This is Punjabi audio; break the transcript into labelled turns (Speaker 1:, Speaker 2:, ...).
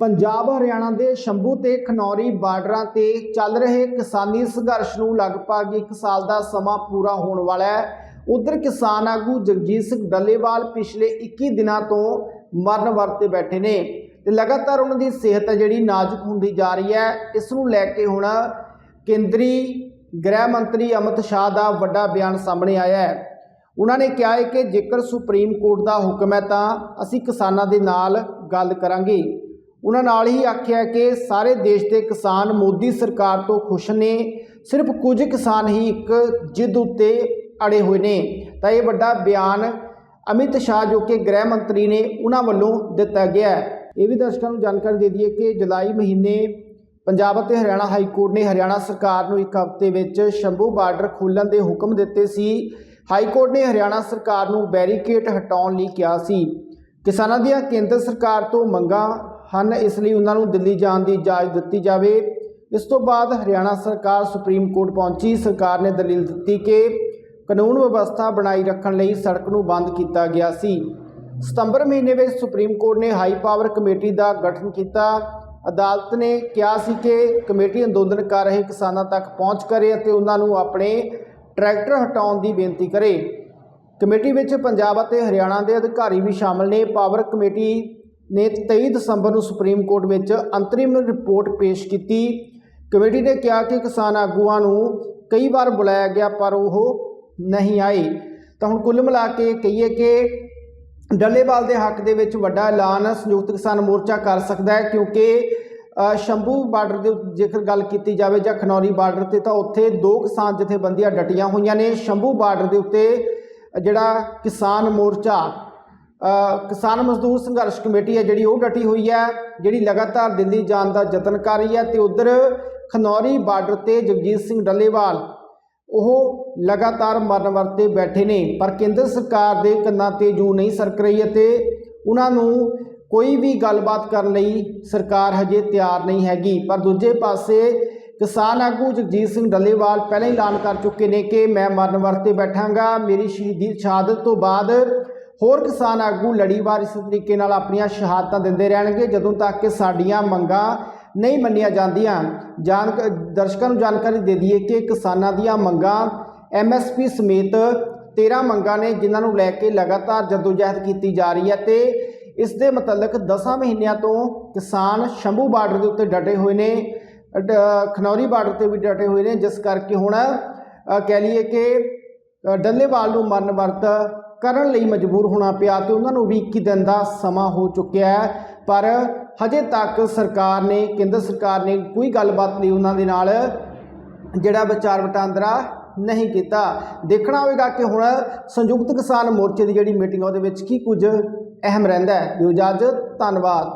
Speaker 1: ਪੰਜਾਬ, ਹਰਿਆਣਾ ਦੇ ਸ਼ੰਭੂ ਤੇ ਖਨੌਰੀ ਬਾਰਡਰਾਂ ਤੇ ਚੱਲ ਰਹੇ ਕਿਸਾਨੀ ਸੰਘਰਸ਼ ਨੂੰ ਲਗਭਗ 1 ਸਾਲ ਦਾ ਸਮਾਂ ਪੂਰਾ ਹੋਣ ਵਾਲਾ ਹੈ। ਉਧਰ ਕਿਸਾਨ ਆਗੂ ਜਗਜੀਤ ਸਿੰਘ ਡੱਲੇਵਾਲ ਪਿਛਲੇ 21 ਦਿਨਾਂ ਤੋਂ ਮਰਨ ਵਰਤੇ ਬੈਠੇ ਨੇ ਤੇ ਲਗਾਤਾਰ ਉਹਨਾਂ ਦੀ ਸਿਹਤ ਹੈ ਜਿਹੜੀ ਨਾਜ਼ੁਕ ਹੁੰਦੀ ਜਾ ਰਹੀ ਹੈ। ਇਸ ਨੂੰ ਲੈ ਕੇ ਹੁਣ ਕੇਂਦਰੀ ਗ੍ਰਹਿ ਮੰਤਰੀ ਅਮਿਤ ਸ਼ਾਹ ਦਾ ਵੱਡਾ ਬਿਆਨ ਸਾਹਮਣੇ ਆਇਆ ਹੈ। ਉਹਨਾਂ ਨੇ ਕਿਹਾ ਹੈ ਕਿ ਜੇਕਰ ਸੁਪਰੀਮ ਕੋਰਟ ਦਾ ਹੁਕਮ ਹੈ ਤਾਂ ਅਸੀਂ ਕਿਸਾਨਾਂ ਦੇ ਨਾਲ ਗੱਲ ਕਰਾਂਗੇ। ਉਹਨਾਂ ਨਾਲ ਹੀ ਆਖਿਆ ਕਿ ਸਾਰੇ ਦੇਸ਼ ਦੇ ਕਿਸਾਨ ਮੋਦੀ ਸਰਕਾਰ ਤੋਂ ਖੁਸ਼ ਨੇ। ਸਿਰਫ ਕੁਝ ਕਿਸਾਨ ਹੀ ਇੱਕ ਜਿੱਦ ਉੱਤੇ ਅੜੇ ਹੋਏ ਨੇ। ਤਾਂ ਇਹ ਵੱਡਾ ਬਿਆਨ ਅਮਿਤ ਸ਼ਾਹ ਜੋ ਕਿ ਗ੍ਰਹਿ ਮੰਤਰੀ ਨੇ ਉਹਨਾਂ ਵੱਲੋਂ ਦਿੱਤਾ ਗਿਆ ਇਹ ਵੀ ਦਰਸ਼ਕਾਂ ਨੂੰ ਜਾਣਕਾਰੀ ਦੇ ਦਈਏ ਕਿ ਜੁਲਾਈ ਮਹੀਨੇ ਪੰਜਾਬ ਅਤੇ ਹਰਿਆਣਾ ਹਾਈ ਕੋਰਟ ਨੇ ਹਰਿਆਣਾ ਸਰਕਾਰ ਨੂੰ ਇੱਕ ਹਫ਼ਤੇ ਵਿੱਚ ਸ਼ੰਭੂ ਬਾਰਡਰ ਖੋਲ੍ਹਣ ਦੇ ਹੁਕਮ ਦਿੱਤੇ ਸੀ। ਹਾਈ ਕੋਰਟ ਨੇ ਹਰਿਆਣਾ ਸਰਕਾਰ ਨੂੰ ਬੈਰੀਕੇਡ ਹਟਾਉਣ ਲਈ ਕਿਹਾ ਸੀ। ਕਿਸਾਨਾਂ ਦੀਆਂ ਕੇਂਦਰ ਸਰਕਾਰ ਤੋਂ ਮੰਗਾਂ ਹਨ। ਇਸ ਲਈ ਉਹਨਾਂ ਨੂੰ ਦਿੱਲੀ ਜਾਣ ਦੀ ਇਜਾਜ਼ਤ ਦਿੱਤੀ ਜਾਵੇ। ਇਸ ਤੋਂ ਬਾਅਦ ਹਰਿਆਣਾ ਸਰਕਾਰ ਸੁਪਰੀਮ ਕੋਰਟ ਪਹੁੰਚੀ। ਸਰਕਾਰ ਨੇ ਦਲੀਲ ਦਿੱਤੀ ਕਿ ਕਾਨੂੰਨ ਵਿਵਸਥਾ ਬਣਾਈ ਰੱਖਣ ਲਈ ਸੜਕ ਨੂੰ ਬੰਦ ਕੀਤਾ ਗਿਆ ਸੀ। ਸਤੰਬਰ ਮਹੀਨੇ ਵਿੱਚ ਸੁਪਰੀਮ ਕੋਰਟ ਨੇ ਹਾਈ ਪਾਵਰ ਕਮੇਟੀ ਦਾ ਗਠਨ ਕੀਤਾ। ਅਦਾਲਤ ਨੇ ਕਿਹਾ ਸੀ ਕਿ ਕਮੇਟੀ ਅੰਦੋਲਨ ਕਰ ਰਹੇ ਕਿਸਾਨਾਂ ਤੱਕ ਪਹੁੰਚ ਕਰੇ ਅਤੇ ਉਹਨਾਂ ਨੂੰ ਆਪਣੇ ਟਰੈਕਟਰ ਹਟਾਉਣ ਦੀ ਬੇਨਤੀ ਕਰੇ। ਕਮੇਟੀ ਵਿੱਚ ਪੰਜਾਬ ਅਤੇ ਹਰਿਆਣਾ ਦੇ ਅਧਿਕਾਰੀ ਵੀ ਸ਼ਾਮਲ ਨੇ। ਪਾਵਰ ਕਮੇਟੀ ਨੇ 23 ਦਸੰਬਰ ਨੂੰ ਸੁਪਰੀਮ ਕੋਰਟ ਵਿੱਚ ਅੰਤਰਿਮ ਰਿਪੋਰਟ ਪੇਸ਼ ਕੀਤੀ। ਕਮੇਟੀ ਨੇ ਕਿਹਾ ਕਿ ਕਿਸਾਨ ਆਗੂਆਂ ਨੂੰ ਕਈ ਵਾਰ ਬੁਲਾਇਆ ਗਿਆ, ਪਰ ਉਹ ਨਹੀਂ ਆਏ। ਤਾਂ ਹੁਣ ਕੁੱਲ ਮਿਲਾ ਕੇ ਕਹੀਏ ਕਿ ਡੱਲੇਵਾਲ ਦੇ ਹੱਕ ਦੇ ਵਿੱਚ ਵੱਡਾ ਐਲਾਨ ਸੰਯੁਕਤ ਕਿਸਾਨ ਮੋਰਚਾ ਕਰ ਸਕਦਾ ਹੈ, ਕਿਉਂਕਿ ਸ਼ੰਭੂ ਬਾਰਡਰ ਦੇ ਜੇਕਰ ਗੱਲ ਕੀਤੀ ਜਾਵੇ ਜਾਂ ਖਨੌਰੀ ਬਾਰਡਰ ਤੇ, ਤਾਂ ਉੱਥੇ ਦੋ ਕਿਸਾਨ ਜਥੇਬੰਦੀਆਂ ਡਟੀਆਂ ਹੋਈਆਂ ਨੇ। ਸ਼ੰਭੂ ਬਾਰਡਰ ਦੇ ਉੱਤੇ ਜਿਹੜਾ ਕਿਸਾਨ ਮੋਰਚਾ ਕਿਸਾਨ ਮਜ਼ਦੂਰ ਸੰਘਰਸ਼ ਕਮੇਟੀ ਹੈ, ਜਿਹੜੀ ਉਹ ਡਟੀ ਹੋਈ ਹੈ, ਜਿਹੜੀ ਲਗਾਤਾਰ ਦਿੱਲੀ ਜਾਣ ਦਾ ਯਤਨ ਕਰ ਰਹੀ ਹੈ ਤੇ ਉਧਰ ਖਨੌਰੀ ਬਾਰਡਰ ਤੇ ਜਗਜੀਤ ਸਿੰਘ ਡੱਲੇਵਾਲ, ਉਹ ਲਗਾਤਾਰ ਮਰਨ ਵਰਤੇ ਬੈਠੇ ਨੇ, ਪਰ ਕੇਂਦਰ ਸਰਕਾਰ ਦੇ ਕੰਨਾਂ ਤੇ ਜੂ ਨਹੀਂ ਸਰਕ ਰਹੀ ਅਤੇ ਉਹਨਾਂ ਨੂੰ ਕੋਈ ਵੀ ਗੱਲਬਾਤ ਕਰਨ ਲਈ ਸਰਕਾਰ ਹਜੇ ਤਿਆਰ ਨਹੀਂ ਹੈਗੀ। ਪਰ ਦੂਜੇ ਪਾਸੇ ਕਿਸਾਨ ਆਗੂ ਜਗਜੀਤ ਸਿੰਘ ਡੱਲੇਵਾਲ ਪਹਿਲਾਂ ਹੀ ਐਲਾਨ ਕਰ ਚੁੱਕੇ ਨੇ ਕਿ ਮੈਂ ਮਰਨ ਵਰਤੇ ਬੈਠਾਂਗਾ, ਮੇਰੀ ਸ਼ਹੀਦੀ ਸ਼ਹਾਦਤ ਤੋਂ ਬਾਅਦ ਹੋਰ ਕਿਸਾਨ ਆਗੂ ਲੜੀਵਾਰ ਇਸ ਤਰੀਕੇ ਨਾਲ ਆਪਣੀਆਂ ਸ਼ਹਾਦਤਾਂ ਦਿੰਦੇ ਰਹਿਣਗੇ, ਜਦੋਂ ਤੱਕ ਕਿ ਸਾਡੀਆਂ ਮੰਗਾਂ ਨਹੀਂ ਮੰਨੀਆਂ ਜਾਂਦੀਆਂ। ਜਾਣ ਦਰਸ਼ਕਾਂ ਨੂੰ ਜਾਣਕਾਰੀ ਦੇ ਦਈਏ ਕਿ ਕਿਸਾਨਾਂ ਦੀਆਂ ਮੰਗਾਂ ਐਮਐਸਪੀ ਸਮੇਤ 13 ਮੰਗਾਂ ਨੇ, ਜਿਨ੍ਹਾਂ ਨੂੰ ਲੈ ਕੇ ਲਗਾਤਾਰ ਜਦੋਜਹਿਦ ਕੀਤੀ ਜਾ ਰਹੀ ਹੈ ਤੇ ਇਸ ਦੇ ਮੁਤਲਕ 10 ਮਹੀਨਿਆਂ ਤੋਂ ਕਿਸਾਨ ਸ਼ੰਭੂ ਬਾਰਡਰ ਦੇ ਉੱਤੇ ਡਟੇ ਹੋਏ ਨੇ ਡ- ਖਨੌਰੀ ਬਾਰਡਰ ਤੇ ਵੀ ਡਟੇ ਹੋਏ ਨੇ, ਜਿਸ ਕਰਕੇ ਹੁਣ ਕਹਿ ਲਈਏ ਕਿ ਡੱਲੇਵਾਲ ਨੂੰ ਮਰਨ ਵਰਤ ਕਰਨ ਲਈ ਮਜਬੂਰ ਹੋਣਾ ਪਿਆ ਤੇ ਉਹਨਾਂ ਨੂੰ ਵੀ 21 ਦਿਨ ਦਾ ਸਮਾਂ ਹੋ ਚੁੱਕਿਆ ਹੈ। ਪਰ ਹਜੇ ਤੱਕ ਸਰਕਾਰ ਨੇ, ਕੇਂਦਰ ਸਰਕਾਰ ਨੇ ਕੋਈ ਗੱਲਬਾਤ ਨਹੀਂ ਉਹਨਾਂ ਦੇ ਨਾਲ ਜਿਹੜਾ ਵਿਚਾਰ ਵਟਾਂਦਰਾ ਨਹੀਂ ਕੀਤਾ। ਦੇਖਣਾ ਹੋਵੇਗਾ ਕਿ ਹੁਣ ਸੰਯੁਕਤ ਕਿਸਾਨ ਮੋਰਚੇ ਦੀ ਜਿਹੜੀ ਮੀਟਿੰਗ ਆ ਉਹਦੇ ਵਿੱਚ ਕੀ ਕੁਝ ਅਹਿਮ ਰਹਿੰਦਾ ਹੈ। ਦਿਓ ਇਜਾਜ਼ਤ, ਧੰਨਵਾਦ।